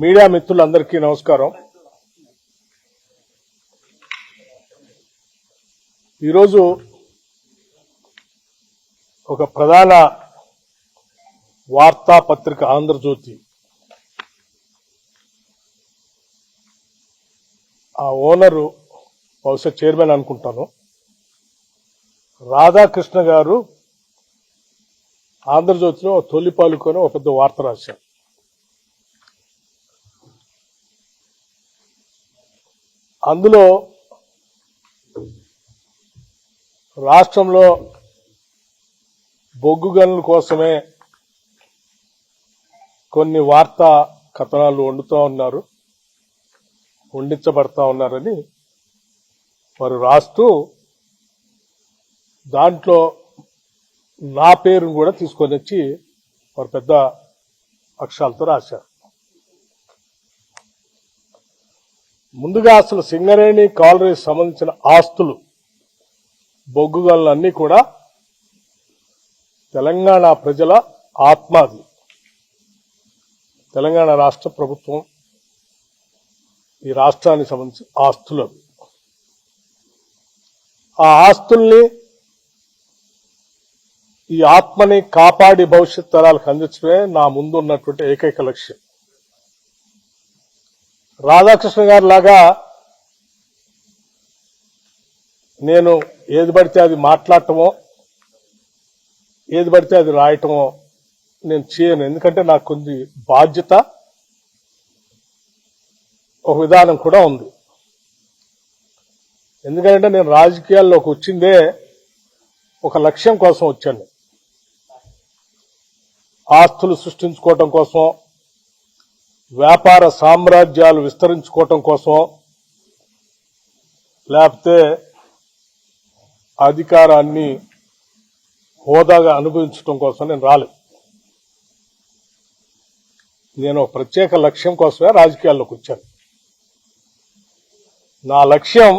Media మిత్రులందరికీ నమస్కారం. ఈరోజు ఒక ప్రధాన వార్తాపత్రిక ఆంధ్రజ్యోతి. ఆ ఓనరు బహుశా చైర్మన్ అనుకుంటాను. రాధాకృష్ణ గారు ఆంధ్రజ్యోతిలో తొలిపాలుకొని ఒక పెద్ద వార్త రాశారు. అందులో రాష్ట్రంలో బొగ్గు గనుల కోసమే కొన్ని వార్తా కథనాలు వండుతూ ఉన్నారు వండించబడతా ఉన్నారని వారు రాస్తూ దాంట్లో నా పేరును కూడా తీసుకొని వచ్చి వారు పెద్ద అక్షరాలతో రాశారు. ముందుగా అసలు సింగరేణి కాలరీకి సంబంధించిన ఆస్తులు బొగ్గు కూడా తెలంగాణ ప్రజల ఆత్మాది తెలంగాణ రాష్ట్ర ప్రభుత్వం ఈ రాష్ట్రానికి సంబంధించిన ఆస్తులు అవి. ఆ ఆస్తుల్ని ఈ ఆత్మని కాపాడి భవిష్యత్ తరాలకు అందించడమే నా ముందు ఉన్నటువంటి ఏకైక లక్ష్యం రాధాకృష్ణ గారు లాగా నేను ఏది పడితే అది మాట్లాడటమో ఏది పడితే అది రాయటమో నేను చేయను. ఎందుకంటే నాకు కొన్ని బాధ్యత ఒక విధానం కూడా ఉంది. ఎందుకంటే నేను రాజకీయాల్లోకి వచ్చిందే ఒక లక్ష్యం కోసం వచ్చాను. ఆస్తులు సృష్టించుకోవటం కోసం వ్యాపార సామ్రాజ్యాలు విస్తరించుకోవటం కోసం లేకపోతే అధికారాన్ని హోదాగా అనుభవించటం కోసం నేను రాలేదు. నేను ప్రత్యేక లక్ష్యం కోసమే రాజకీయాల్లోకి వచ్చాను. నా లక్ష్యం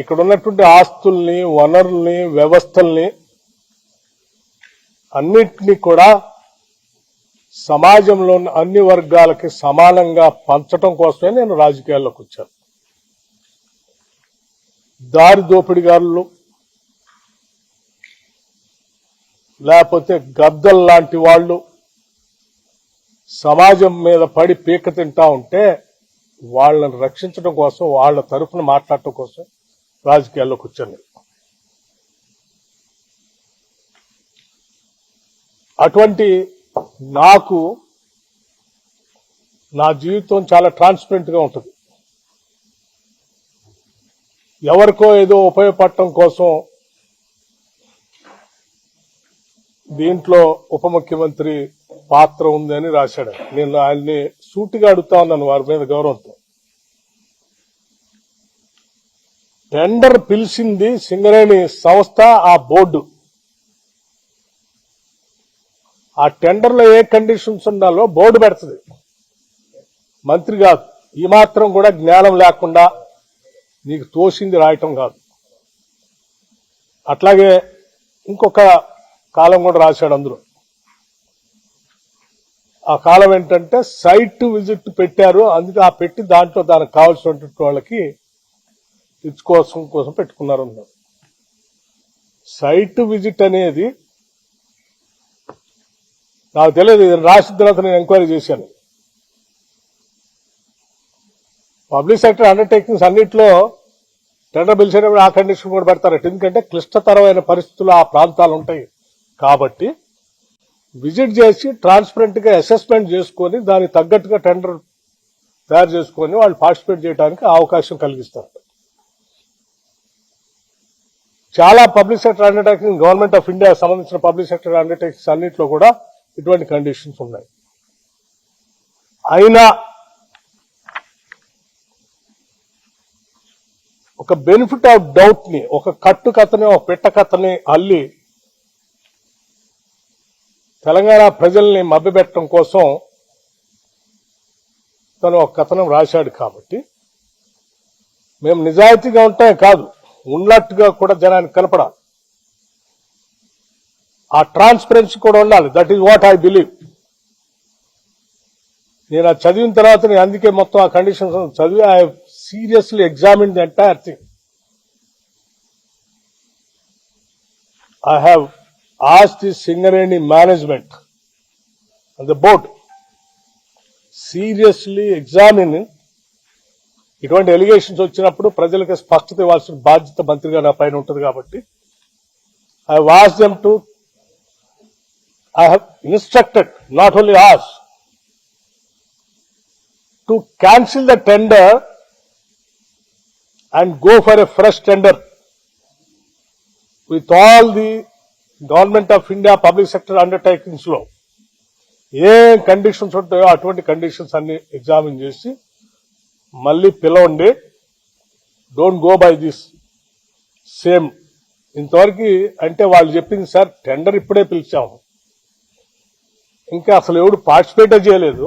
ఇక్కడ ఉన్నటువంటి ఆస్తుల్ని వనరుల్ని వ్యవస్థల్ని అన్నిటినీ కూడా సమాజంలో అన్ని వర్గాలకి సమానంగా పంచటం కోసమే నేను రాజకీయాల్లోకి వచ్చాను. దారి దోపిడిగారులు లేకపోతే గద్దల్ లాంటి వాళ్ళు సమాజం మీద పడి పీక తింటా ఉంటే వాళ్ళని రక్షించడం కోసం వాళ్ళ తరఫున మాట్లాడటం కోసం రాజకీయాల్లోకి వచ్చాను అటువంటి నాకు నా జీవితం చాలా ట్రాన్స్పరెంట్గా ఉంటుంది. ఎవరికో ఏదో ఉపయోగపడటం కోసం దీంట్లో ఉప ముఖ్యమంత్రి పాత్ర ఉందని రాశాడు. నేను ఆయన్ని సూటిగా అడుగుతా ఉన్నాను వారి మీద గౌరవంతో. టెండర్ పిలిచింది సింగరేణి సంస్థ ఆ బోర్డు. ఆ టెండర్లో ఏ కండిషన్స్ ఉండాలో బోర్డు పెడుతుంది. మంత్రి కాదు ఈ మాత్రం కూడా జ్ఞానం లేకుండా నీకు తోసింది రాయటం కాదు. అట్లాగే ఇంకొక కాలం కూడా రాశాడు అందులో. ఆ కాలం ఏంటంటే సైట్ విజిట్ పెట్టారు అందుకే ఆ పెట్టి దాంట్లో దానికి కావాల్సినటువంటి వాళ్ళకి ఇచ్చుకోసం కోసం పెట్టుకున్నారు అన్నారు సైట్ విజిట్ అనేది నాకు తెలియదు ఇది రాసిన తర్వాత నేను ఎంక్వైరీ చేశాను. పబ్లిక్ సెక్టర్ అండర్టేకింగ్స్ అన్నింటిలో టెండర్ పిలిచేటప్పుడు ఆ కండిషన్ కూడా పెడతారట ఎందుకంటే క్లిష్టతరమైన పరిస్థితులు ఆ ప్రాంతాలు ఉంటాయి. కాబట్టి విజిట్ చేసి ట్రాన్స్పరెంట్గా అసెస్మెంట్ చేసుకొని దానికి తగ్గట్టుగా టెండర్ తయారు చేసుకొని వాళ్ళు పార్టిసిపేట్ చేయడానికి అవకాశం కలిగిస్తారు. చాలా public sector undertaking government of India సంబంధించిన పబ్లిక్ సెక్టర్ అండర్టేకింగ్స్ అన్నింటిలో కూడా ఇటువంటి కండిషన్స్ ఉన్నాయి. అయినా ఒక బెనిఫిట్ ఆఫ్ డౌట్ని ఒక కట్టు కథని ఒక పెట్ట కథని అల్లి తెలంగాణ ప్రజల్ని మభ్యపెట్టడం కోసం తను ఒక కథనం రాశాడు కాబట్టి మేము నిజాయితీగా ఉంటాం కాదు. ఉన్నట్టుగా కూడా జనానికి కనపడాలి. ఆ ట్రాన్స్పరెన్సీ కూడా ఉండాలి. That is what I believe నేను అది చదివిన తర్వాత నేను అందుకే మొత్తం ఆ కండిషన్స్ చదివి I seriously examine the entire thing I have as the Singareni management the board seriously examine ఇటువంటి ఎలిగేషన్స్ వచ్చినప్పుడు ప్రజలకు స్పష్టత ఇవ్వాల్సిన బాధ్యత మంత్రిగా నా పైన ఉంటుంది కాబట్టి I was them to I have instructed not only us to cancel the tender and go for a fresh tender with all the government of India public sector అండర్టేకింగ్స్లో ఏ కండిషన్స్ ఉంటాయో అటువంటి కండిషన్స్ అన్ని ఎగ్జామిన్ చేసి మళ్ళీ పిలవండి don't go by this same ఇంతవరకు అంటే వాళ్ళు చెప్పింది సార్ టెండర్ ఇప్పుడే పిలిచాము ఇంకా అసలు ఎవడు పార్టిసిపేట్ చేయలేదు.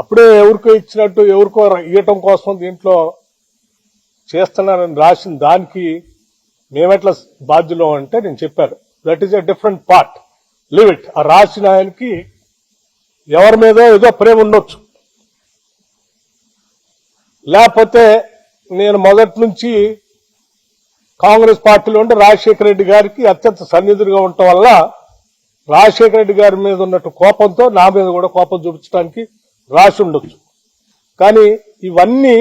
అప్పుడే ఎవరికో ఇచ్చినట్టు ఎవరికో ఇవ్వటం కోసం దీంట్లో చేస్తున్నారని రాసిన దానికి మేమెట్లా బాధ్యులం అంటే నేను చెప్పాను. That is a different part leave it ఆ రాసిన ఆయనకి ఎవరి మీద ఏదో ప్రేమ ఉండొచ్చు. లేకపోతే నేను మొదటి నుంచి కాంగ్రెస్ పార్టీలో ఉంటే రాజశేఖర రెడ్డి గారికి అత్యంత సన్నిధులుగా ఉండటం వల్ల రాజశేఖర రెడ్డి గారి మీద ఉన్నట్టు కోపంతో నా మీద కూడా కోపం చూపించడానికి రాసి ఉండొచ్చు. కానీ ఇవన్నీ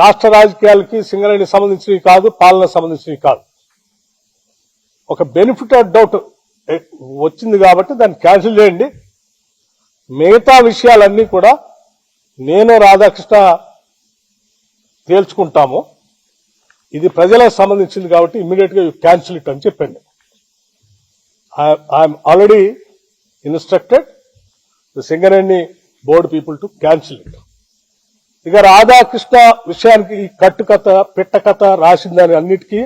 రాష్ట్ర రాజకీయాలకి సింగరేణి సంబంధించినవి కాదు పాలన సంబంధించినవి కాదు. ఒక బెనిఫిట్ ఆఫ్ డౌట్ వచ్చింది కాబట్టి దాన్ని క్యాన్సిల్ చేయండి. మిగతా విషయాలన్నీ కూడా నేను రాధాకృష్ణ తేల్చుకుంటాము. ఇది ప్రజలకు సంబంధించింది కాబట్టి ఇమ్మీడియట్గా క్యాన్సిల్ ఇట్ అని చెప్పండి. I'm already instructed the Singareni board people to cancel it ఇక రాధాకృష్ణ విషయానికి ఈ కట్టు కథ పిట్ట కథ రాసిందని అన్నిటికీ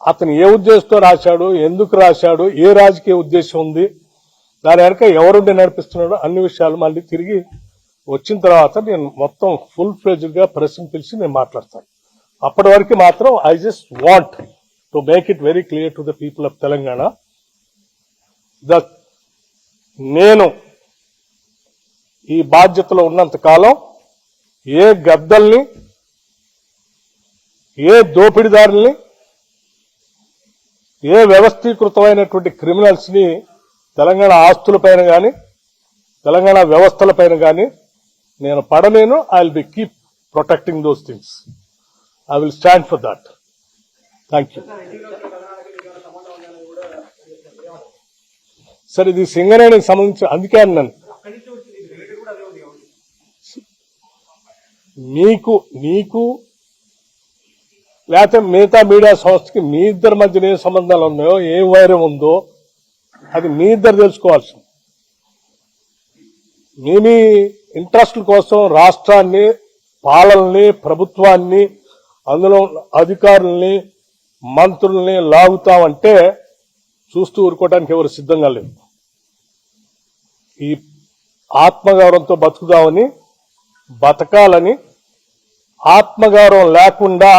అతను ఏ ఉద్దేశంతో రాశాడు ఎందుకు రాశాడు ఏ రాజకీయ ఉద్దేశం ఉంది దాని వెనక ఎవరుండి నడిపిస్తున్నాడో అన్ని విషయాలు మళ్ళీ తిరిగి వచ్చిన తర్వాత నేను మొత్తం ఫుల్ ఫ్లెజ్డ్గా గా పిలిచి నేను మాట్లాడతాను. అప్పటి వరకు మాత్రం I just want to make it very clear to the people of Telangana the నేను ఈ బాధ్యతలో ఉన్నంత కాలం ఏ గద్దల్ని ఏ దోపిడిదారుల్ని ఏ వ్యవస్థీకృతమైనటువంటి క్రిమినల్స్ని తెలంగాణ ఆస్తులపైన కానీ తెలంగాణ వ్యవస్థలపైన కానీ నేను పడలేను. I will be keep protecting those things I will stand for that thank you sir ఇది సింగరేణికి సంబంధించి అందుకే అన్నాను. మీకు నీకు లేకపోతే మిగతా మీడియా సంస్థకి మీ ఇద్దరి మధ్యన ఏ సంబంధాలు ఉన్నాయో ఏ వైరం ఉందో అది మీ ఇద్దరు తెలుసుకోవాల్సింది మీ మీ ఇంట్రెస్ట్ల కోసం రాష్ట్రాన్ని పాలనని ప్రభుత్వాన్ని అందులో అధికారుల్ని మంత్రుల్ని లాగుతామంటే చూస్తూ ఊరుకోవడానికి ఎవరు సిద్ధంగా లేదు ఈ ఆత్మగౌరవంతో బతుకుదామని బతకాలని ఆత్మగౌరవం లేకుండా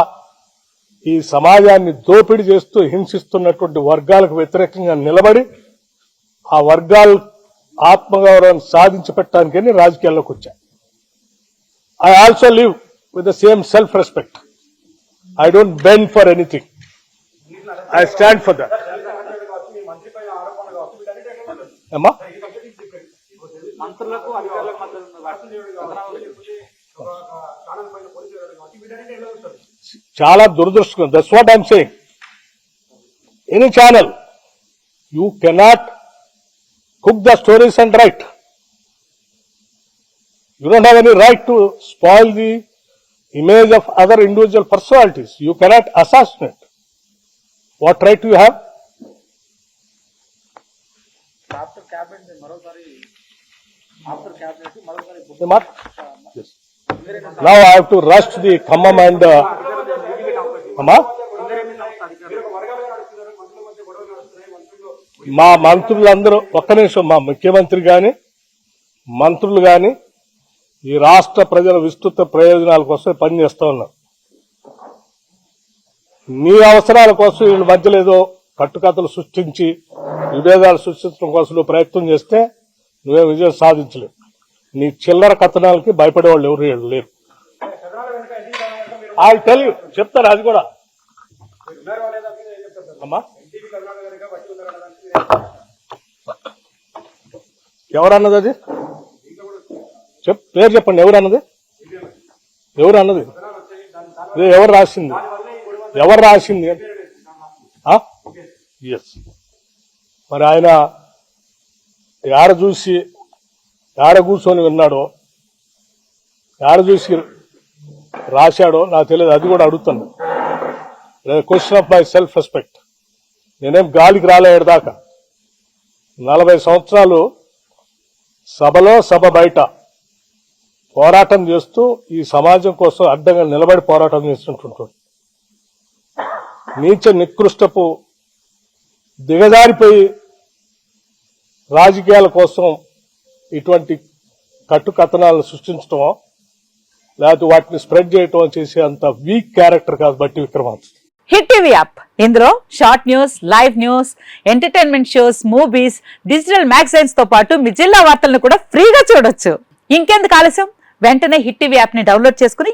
ఈ సమాజాన్ని దోపిడీ చేస్తూ హింసిస్తున్నటువంటి వర్గాలకు వ్యతిరేకంగా నిలబడి ఆ వర్గాలు ఆత్మగౌరవాన్ని సాధించి పెట్టడానికని రాజకీయాల్లోకి వచ్చాయి. I also live with the same self respect I don't bend for anything I stand for that అమ్మా చాలా దురదృష్టం. That's what I'm saying any channel you cannot cook the stories and write you don't have any right to spoil the image of other individual personalities you cannot assassinate what right you have after cabinet మరోసారి after cabinet మరోసారి now I have to rust the Khammam and అమ్మా అధికారులు మా మంత్రులందరూ ఒక్క నిమిషం మా ముఖ్యమంత్రి గాని మంత్రులు గాని ఈ రాష్ట్ర ప్రజల విస్తృత ప్రయోజనాల కోసం పనిచేస్తా ఉన్నారు. నీ అవసరాల కోసం వీళ్ళ మధ్యలో ఏదో కట్టుకథలు సృష్టించి విభేదాలు సృష్టించడం కోసం నువ్వు ప్రయత్నం చేస్తే నువ్వే విజయం సాధించలేవు. నీ చిల్లర కథనాలకి భయపడేవాళ్ళు ఎవరు లేరు. ఐ టెల్ యూ చెప్తారు అది కూడా. అమ్మా. ఎవరన్నది అది? చెప్ పేరు చెప్పండి. ఎవరు అన్నది ఎవరు అన్నది ఎవరు రాసింది? ఎవరు రాసింది? ఎస్ మరి ఆయన యాడ చూసి యాడ కూర్చొని విన్నాడో? యాడ చూసి రాశాడో? నాకు తెలియదు అది కూడా అడుగుతాను. Question of my self respect నేనేం గాలికి రాలేడు దాకా. నలభై సంవత్సరాలు సభలో సభ బయట పోరాటం చేస్తూ ఈ సమాజం కోసం అడ్డంగా నిలబడి పోరాటం చేస్తుంటుంటాడు నీచ నికృష్టపు దిగజారిపోయి రాజకీయాల కోసం ఇటువంటి కట్టుకథనాలను సృష్టించటం లేకపోతే వాటిని స్ప్రెడ్ చేయటం చేసే అంత వీక్ క్యారెక్టర్ కాదు Bhatti Vikramarka. Hit TV app. ఇందులో short news live news entertainment shows movies digital మ్యాగజైన్స్తో పాటు మీ జిల్లా వార్తలను కూడా ఫ్రీగా చూడొచ్చు. ఇంకెందుకు ఆలస్యం? వెంటనే హిట్ టీవీ యాప్ని డౌన్లోడ్ చేసుకుని